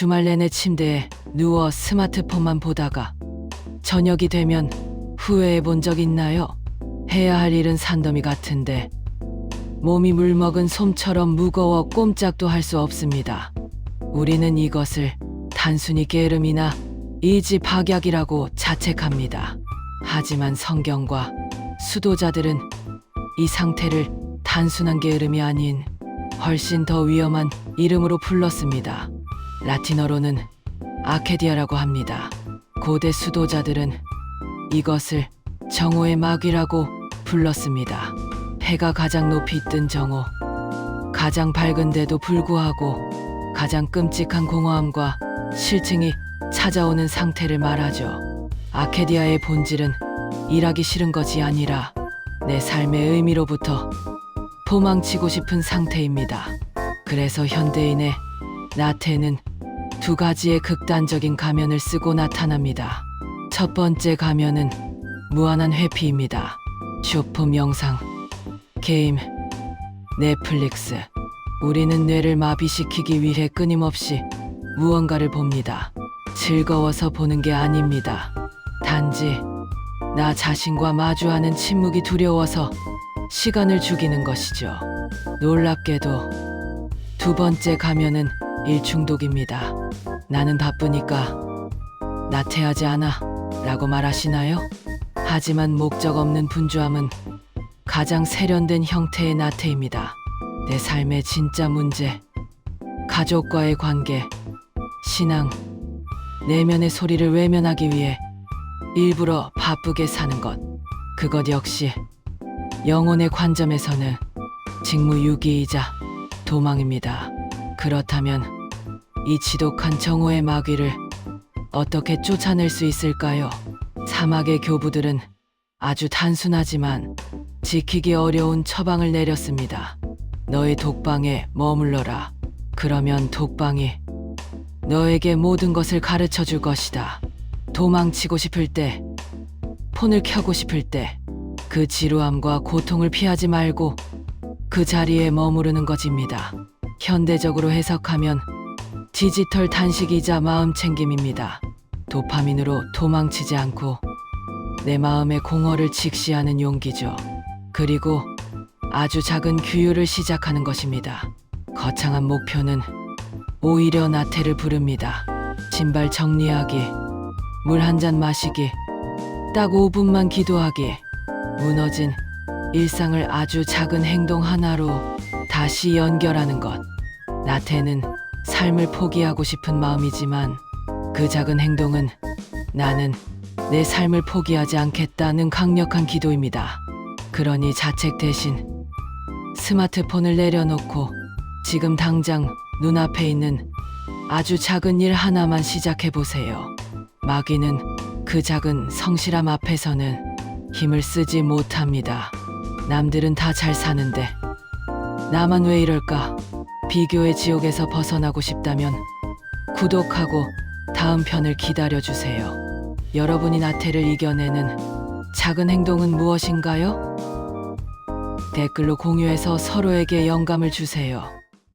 주말 내내 침대에 누워 스마트폰만 보다가 저녁이 되면 후회해 본 적 있나요? 해야 할 일은 산더미 같은데 몸이 물먹은 솜처럼 무거워 꼼짝도 할 수 없습니다. 우리는 이것을 단순히 게으름이나 이지 박약이라고 자책합니다. 하지만 성경과 수도자들은 이 상태를 단순한 게으름이 아닌 훨씬 더 위험한 이름으로 불렀습니다. 라틴어로는 아케디아라고 합니다. 고대 수도자들은 이것을 정오의 마귀라고 불렀습니다. 해가 가장 높이 뜬 정오, 가장 밝은데도 불구하고 가장 끔찍한 공허함과 실증이 찾아오는 상태를 말하죠. 아케디아의 본질은 일하기 싫은 것이 아니라 내 삶의 의미로부터 도망치고 싶은 상태입니다. 그래서 현대인의 나태는 두 가지의 극단적인 가면을 쓰고 나타납니다. 첫 번째 가면은 무한한 회피입니다. 쇼폼 영상, 게임, 넷플릭스. 우리는 뇌를 마비시키기 위해 끊임없이 무언가를 봅니다. 즐거워서 보는 게 아닙니다. 단지 나 자신과 마주하는 침묵이 두려워서 시간을 죽이는 것이죠. 놀랍게도 두 번째 가면은 일 중독입니다. 나는 바쁘니까 나태하지 않아 라고 말하시나요? 하지만 목적 없는 분주함은 가장 세련된 형태의 나태입니다. 내 삶의 진짜 문제, 가족과의 관계, 신앙, 내면의 소리를 외면하기 위해 일부러 바쁘게 사는 것. 그것 역시 영혼의 관점에서는 직무유기이자 도망입니다. 그렇다면 이 지독한 정오의 마귀를 어떻게 쫓아낼 수 있을까요? 사막의 교부들은 아주 단순하지만 지키기 어려운 처방을 내렸습니다. 너의 독방에 머물러라. 그러면 독방이 너에게 모든 것을 가르쳐 줄 것이다. 도망치고 싶을 때, 폰을 켜고 싶을 때, 그 지루함과 고통을 피하지 말고 그 자리에 머무르는 것입니다. 현대적으로 해석하면 디지털 단식이자 마음 챙김입니다. 도파민으로 도망치지 않고 내 마음의 공허를 직시하는 용기죠. 그리고 아주 작은 규율을 시작하는 것입니다. 거창한 목표는 오히려 나태를 부릅니다. 신발 정리하기, 물 한 잔 마시기, 딱 5분만 기도하기, 무너진 일상을 아주 작은 행동 하나로 다시 연결하는 것. 나태는 삶을 포기하고 싶은 마음이지만 그 작은 행동은 나는 내 삶을 포기하지 않겠다는 강력한 기도입니다. 그러니 자책 대신 스마트폰을 내려놓고 지금 당장 눈앞에 있는 아주 작은 일 하나만 시작해 보세요. 마귀는 그 작은 성실함 앞에서는 힘을 쓰지 못합니다. 남들은 다 잘 사는데 나만 왜 이럴까? 비교의 지옥에서 벗어나고 싶다면 구독하고 다음 편을 기다려 주세요. 여러분이 나태를 이겨내는 작은 행동은 무엇인가요? 댓글로 공유해서 서로에게 영감을 주세요.